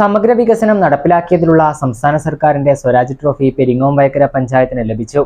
സമഗ്ര വികസനം നടപ്പിലാക്കിയതിലുള്ള സംസ്ഥാന സർക്കാരിന്റെ സ്വരാജ് ട്രോഫി പെരിങ്ങോം വയക്കര പഞ്ചായത്തിന് ലഭിച്ചു.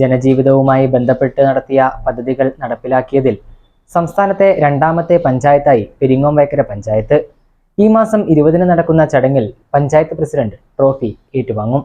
ജനജീവിതവുമായി ബന്ധപ്പെട്ട് നടത്തിയ പദ്ധതികൾ നടപ്പിലാക്കിയതിൽ സംസ്ഥാനത്തെ രണ്ടാമത്തെ പഞ്ചായത്തായി പെരിങ്ങോം വയക്കര പഞ്ചായത്ത്. ഈ മാസം ഇരുപതിന് നടക്കുന്ന ചടങ്ങിൽ പഞ്ചായത്ത് പ്രസിഡന്റ് ട്രോഫി ഏറ്റുവാങ്ങും.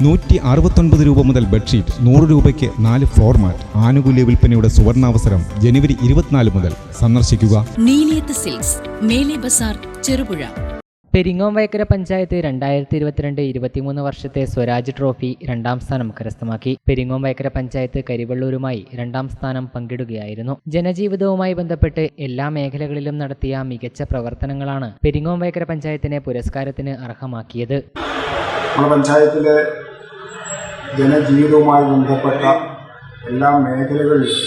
നൂറ്റി അറുപത്തൊൻപത് രൂപ മുതൽ ബെഡ്ഷീറ്റ് നൂറ് രൂപയ്ക്ക് നാല് ഫ്ലോർ മാറ്റ് ആനുകൂല്യ വിൽപ്പനയുടെ സുവർണാവസരം ജനുവരി ഇരുപത്തിനാല് മുതൽ. സന്ദർശിക്കുക. നീലിയത്ത് സിൽക്സ് മേലെ ബസാർ ചെറുപുഴ. പെരിങ്ങോം വയക്കര പഞ്ചായത്ത് രണ്ടായിരത്തി ഇരുപത്തിരണ്ട് ഇരുപത്തിമൂന്ന് വർഷത്തെ സ്വരാജ് ട്രോഫി രണ്ടാം സ്ഥാനം കരസ്ഥമാക്കി. പെരിങ്ങോം വയക്കര പഞ്ചായത്ത് കരിവള്ളൂരുമായി രണ്ടാം സ്ഥാനം പങ്കിടുകയായിരുന്നു. ജനജീവിതവുമായി ബന്ധപ്പെട്ട് എല്ലാ മേഖലകളിലും നടത്തിയ മികച്ച പ്രവർത്തനങ്ങളാണ് പെരിങ്ങോം വയക്കര പഞ്ചായത്തിനെ പുരസ്കാരത്തിന് അർഹമാക്കിയത്. നമ്മുടെ പഞ്ചായത്തിലെ ജനജീവിതവുമായി ബന്ധപ്പെട്ട എല്ലാ മേഖലകളിലും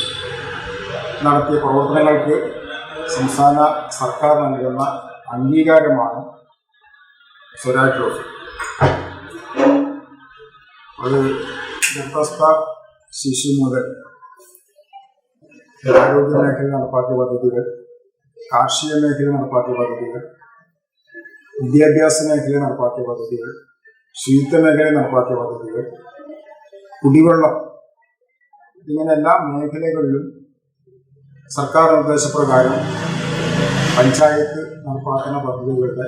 നടത്തിയ പ്രവർത്തനങ്ങൾക്ക് സംസ്ഥാന സർക്കാർ നൽകുന്ന അംഗീകാരമാണ് സ്വരാജ് ട്രോഫി. അത് ഗർഭസ്ഥ ശിശു മുതൽ ആരോഗ്യ മേഖല നടപ്പാക്കിയ പദ്ധതികൾ കാർഷിക മേഖല നടപ്പാക്കിയ പദ്ധതികൾ വിദ്യാഭ്യാസ മേഖല നടപ്പാക്കിയ പദ്ധതികൾ ശുചിത്വ മേഖല നടപ്പാക്കിയ പദ്ധതികൾ കുടിവെള്ളം ഇങ്ങനെ എല്ലാ മേഖലകളിലും സർക്കാർ നിർദ്ദേശപ്രകാരം പഞ്ചായത്ത് നടപ്പാക്കുന്ന പദ്ധതികളുടെ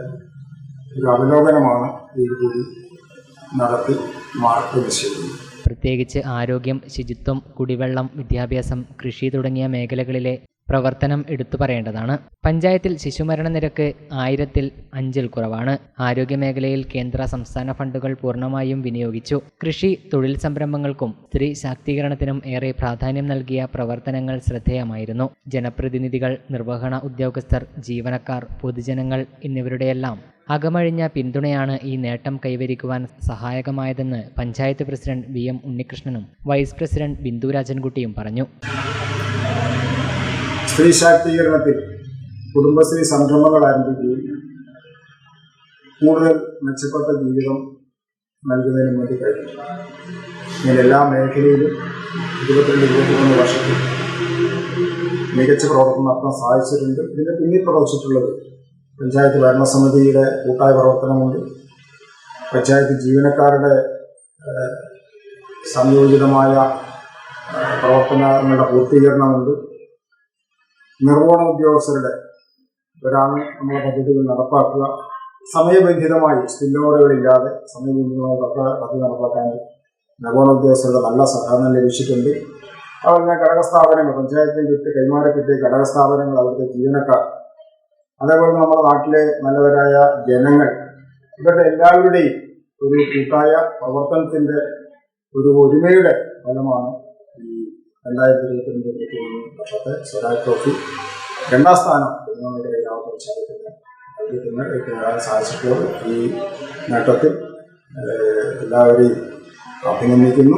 ഒരു അവലോകനമാണ് ഇതിലൂടെ നടത്തി മാർക്ക് നിശ്ചയിക്കുന്നത് പ്രത്യേകിച്ച് ആരോഗ്യം ശുചിത്വം കുടിവെള്ളം വിദ്യാഭ്യാസം കൃഷി തുടങ്ങിയ മേഖലകളിലെ പ്രവർത്തനം എടുത്തു പറയേണ്ടതാണ്. പഞ്ചായത്തിൽ ശിശുമരണ നിരക്ക് ആയിരത്തിൽ അഞ്ചിൽ കുറവാണ്. ആരോഗ്യമേഖലയിൽ കേന്ദ്ര സംസ്ഥാന ഫണ്ടുകൾ പൂർണമായും വിനിയോഗിച്ചു. കൃഷി തൊഴിൽ സംരംഭങ്ങൾക്കും സ്ത്രീ ശാക്തീകരണത്തിനും ഏറെ പ്രാധാന്യം നൽകിയ പ്രവർത്തനങ്ങൾ ശ്രദ്ധേയമായിരുന്നു. ജനപ്രതിനിധികൾ നിർവഹണ ഉദ്യോഗസ്ഥർ ജീവനക്കാർ പൊതുജനങ്ങൾ എന്നിവരുടെയെല്ലാം അകമഴിഞ്ഞ പിന്തുണയാണ് ഈ നേട്ടം കൈവരിക്കുവാൻ സഹായകമായതെന്ന് പഞ്ചായത്ത് പ്രസിഡന്റ് വി എം ഉണ്ണികൃഷ്ണനും വൈസ് പ്രസിഡന്റ് ബിന്ദു രാജൻകുട്ടിയും പറഞ്ഞു. സ്ത്രീ ശാക്തീകരണത്തിൽ കുടുംബശ്രീ സംരംഭങ്ങൾ ആരംഭിക്കുകയും കൂടുതൽ മെച്ചപ്പെട്ട ജീവിതം നൽകുന്നതിന് വേണ്ടി കഴിഞ്ഞു. ഇങ്ങനെ എല്ലാ മേഖലയിലും ഇരുപത്തിരണ്ട് ഇരുപത്തിമൂന്ന് വർഷത്തിൽ മികച്ച പ്രവർത്തനം നടത്താൻ സാധിച്ചിട്ടുണ്ട്. ഇതിന് പിന്നിൽ പ്രവർത്തിച്ചിട്ടുള്ളത് പഞ്ചായത്ത് ഭരണസമിതിയുടെ കൂട്ടായ പ്രവർത്തനമുണ്ട്. പഞ്ചായത്ത് ജീവനക്കാരുടെ സംയോജിതമായ പ്രവർത്തനങ്ങളുടെ പൂർത്തീകരണമുണ്ട്. നിർവഹണ ഉദ്യോഗസ്ഥരുടെ ഒരാണ് നമ്മുടെ പദ്ധതികൾ നടപ്പാക്കുക. സമയബന്ധിതമായി സ്പില്ലോറുകളില്ലാതെ സമയബന്ധിതമായി പദ്ധ- പദ്ധതി നടപ്പാക്കാൻ നിർവഹണ ഉദ്യോഗസ്ഥരുടെ നല്ല സഹകരണം ലഭിച്ചിട്ടുണ്ട്. അതുപോലെ ഘടക സ്ഥാപനങ്ങൾ പഞ്ചായത്തിൽ വിട്ട് കൈമാറക്കിട്ടിയ ഘടക സ്ഥാപനങ്ങൾ അവരുടെ ജീവനക്കാർ അതേപോലെ നമ്മുടെ നാട്ടിലെ നല്ലവരായ ജനങ്ങൾ ഇവരുടെ എല്ലാവരുടെയും ഒരു കൂട്ടായ പ്രവർത്തനത്തിന്റെ ഒരു ഒരുമയുടെ ഫലമാണ് ഈ രണ്ടായിരത്തി ഇരുപത്തിരണ്ട് ഇരുപത്തിമൂന്ന് വർഷത്തെ സ്വരാജ് ട്രോഫി രണ്ടാം സ്ഥാനം നമ്മുടെ ഗ്രാമപഞ്ചായത്തിന് അദ്ദേഹത്തിന് നേടാൻ സാധിച്ചിട്ടുള്ളത് ഈ നേട്ടത്തിൽ എല്ലാവരെയും അഭിനന്ദിക്കുന്നു.